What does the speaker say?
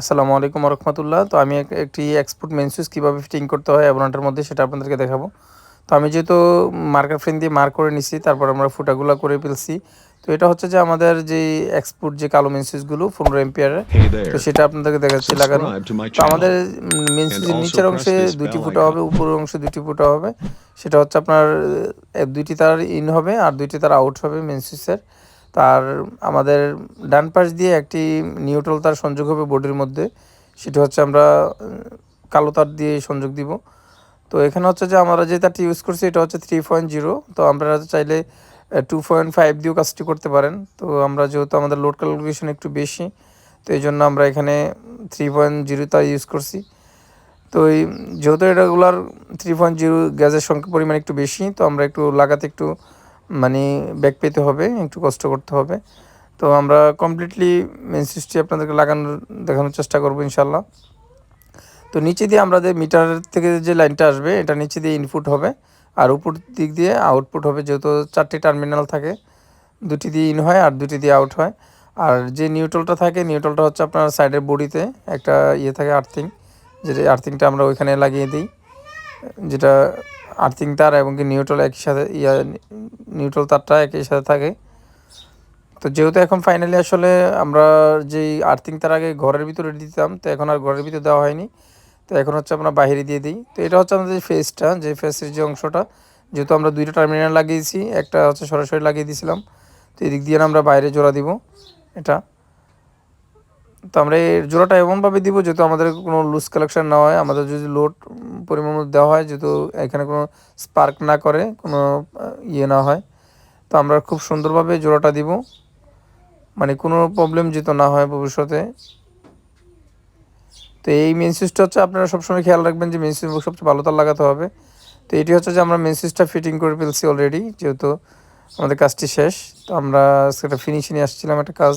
আসসালামু আলাইকুম রহমতুল্লাহ তো আমি একটি এক্সপোর্ট মেনসুস কীভাবে ফিটিং করতে হয় অ্যাবনাটার মধ্যে সেটা আপনাদেরকে দেখাবো। তো আমি যেহেতু মার্কার ফ্রেম দিয়ে মার্ক করে নিছি তারপর আমরা ফুটাগুলো করে ফেলছি। তো এটা হচ্ছে যে আমাদের যে এক্সপোর্ট যে কালো মেনসুসগুলো পনেরো এম্পিয়ারের তো সেটা আপনাদেরকে দেখাচ্ছি লাগানো। তো আমাদের. মেনসুসের নিচের অংশে দুইটি ফুটা হবে উপরের অংশে দুইটি ফুটা হবে। সেটা হচ্ছে আপনার দুইটি তার ইন হবে আর দুইটি তার আউট হবে মেনসুসের তার আমাদের ডান পাশ দিয়ে একটি নিউট্রাল তার সংযোগ হবে বডির মধ্যে। সেটা হচ্ছে আমরা কালো তার দিয়ে সংযোগ দিব। তো এখানে হচ্ছে যে আমরা যে তারটি ইউজ করছি, এটা হচ্ছে থ্রি পয়েন্ট জিরো তো আমরা চাইলে টু পয়েন্ট ফাইভ দিয়েও কাজটি করতে পারেন। তো আমরা যেহেতু আমাদের লোড ক্যালকুলেশন একটু বেশি, তো এই জন্য আমরা এখানে থ্রি পয়েন্ট জিরো তার ইউজ করছি। তো এই, যেহেতু এটাগুলার থ্রি পয়েন্ট জিরো গ্যাসের সংখ্যা পরিমাণ একটু বেশি, তো আমরা একটু লাগাতে একটু মানে ব্যাক পেতে হবে, একটু কষ্ট করতে হবে। তো আমরা কমপ্লিটলি মেন সুইচটি আপনাদেরকে লাগানোর, দেখানোর চেষ্টা করব ইনশাল্লাহ তো নিচে দিয়ে আমরা যে মিটার থেকে যে লাইনটা আসবে, এটা নিচে দিয়ে ইনপুট হবে। আর উপর দিক দিয়ে আউটপুট হবে, যেহেতু চারটি টার্মিনাল থাকে, দুটি দিয়ে ইন হয় আর দুটি দিয়ে আউট হয়। আর যে নিউট্রালটা থাকে নিউট্রালটা হচ্ছে আপনার সাইডের বডিতে একটা ইয়ে থাকে আর্থিং যেটা আর্থিংটা আমরা ওইখানে লাগিয়ে দিই, যেটা আর্থিং তার এবং কি নিউট্রাল একই সাথে, ইয়া নিউট্রাল তারটা একই সাথে থাকে। তো যেহেতু এখন ফাইনালি আসলে আমরা যেই আর্থিং তার আগে ঘরের ভিতরে দিতাম, তো এখন আর ঘরের ভিতরে দেওয়া হয়নি। তো এখন হচ্ছে আমরা বাইরে দিয়ে দিই। তো এটা হচ্ছে আমাদের ফেসটা যে ফেসের যে অংশটা, যেহেতু আমরা দুইটা টার্মিনাল লাগিয়েছি, একটা হচ্ছে সরাসরি লাগিয়ে দিয়েছিলাম তো এদিক দিয়ে আমরা বাইরে জোড়া দিব, এটা। তো আমরা এই জোড়াটা এমনভাবে দিব যেহেতু আমাদের কোনো লুজ কালেকশন না হয়, আমাদের যদি লোড পরিমাণ দেওয়া হয়, যেহেতু এখানে কোনো স্পার্ক না করে, কোনো ইয়ে না হয়, তো আমরা খুব সুন্দরভাবে জোড়াটা দিব। মানে কোনো প্রবলেম যেহেতু না হয় ভবিষ্যতে। তো এই মেন সুইচটা হচ্ছে আপনারা সবসময় খেয়াল রাখবেন যে মেন সুইচ সবচেয়ে ভালো তার লাগাতে হবে। তো এটি হচ্ছে যে আমরা মেন সুইচটা ফিটিং করে ফেলছি অলরেডি যেহেতু আমাদের কাজটি শেষ। তো আমরা একটা ফিনিশিংয়ে আসছিলাম, একটা কাজ